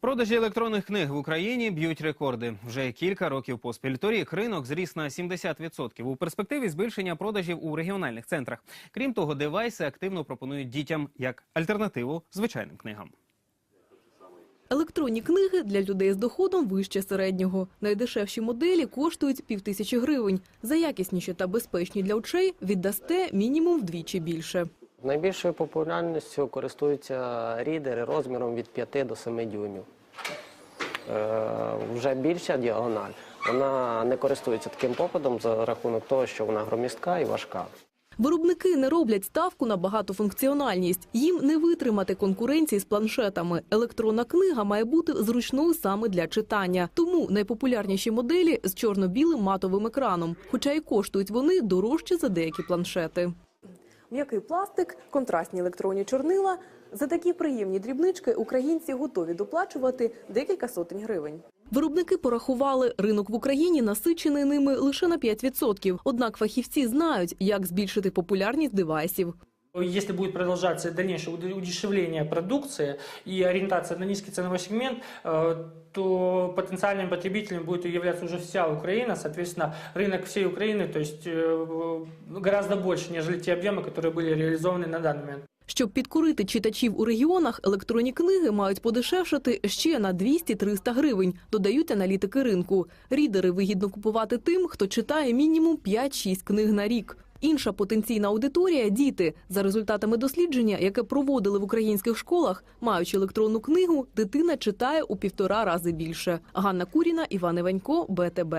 Продажі електронних книг в Україні б'ють рекорди вже кілька років поспіль. Торік ринок зріс на 70%. У перспективі збільшення продажів у регіональних центрах. Крім того, девайси активно пропонують дітям як альтернативу звичайним книгам. Електронні книги для людей з доходом вище середнього. Найдешевші моделі коштують півтисячі гривень. За якісніші та безпечні для очей віддасте мінімум вдвічі більше. Найбільшою популярністю користуються рідери розміром від 5 до 7 дюймів. Е, вже більша діагональ. Вона не користується таким попитом за рахунок того, що вона громістка і важка. Виробники не роблять ставку на багатофункціональність. Їм не витримати конкуренції з планшетами. Електронна книга має бути зручною саме для читання. Тому найпопулярніші моделі з чорно-білим матовим екраном, хоча й коштують вони дорожче за деякі планшети. М'який пластик, контрастні електронні чорнила. За такі приємні дрібнички українці готові доплачувати декілька сотень гривень. Виробники порахували, ринок в Україні насичений ними лише на 5%. Однак фахівці знають, як збільшити популярність девайсів. Если будет продолжаться дальнейшее уд- удешевление продукции и ориентация на низкий ценовой сегмент, э, то потенциальным потребителем будет являться уже вся Украина, соответственно, рынок всей Украины, то есть э, гораздо больше, нежели те объемы, которые были реализованы на данный момент. Щоб підкорити читачів у регіонах, електронні книги мають подешевшати ще на 200-300 гривень, додають аналітики ринку. Рідери вигідно купувати тим, хто читає мінімум 5-6 книг на рік. Інша потенційна аудиторія – діти. За результатами дослідження, яке проводили в українських школах, маючи електронну книгу, дитина читає у півтора рази більше. Ганна Куріна, Іван Іванько, БТБ.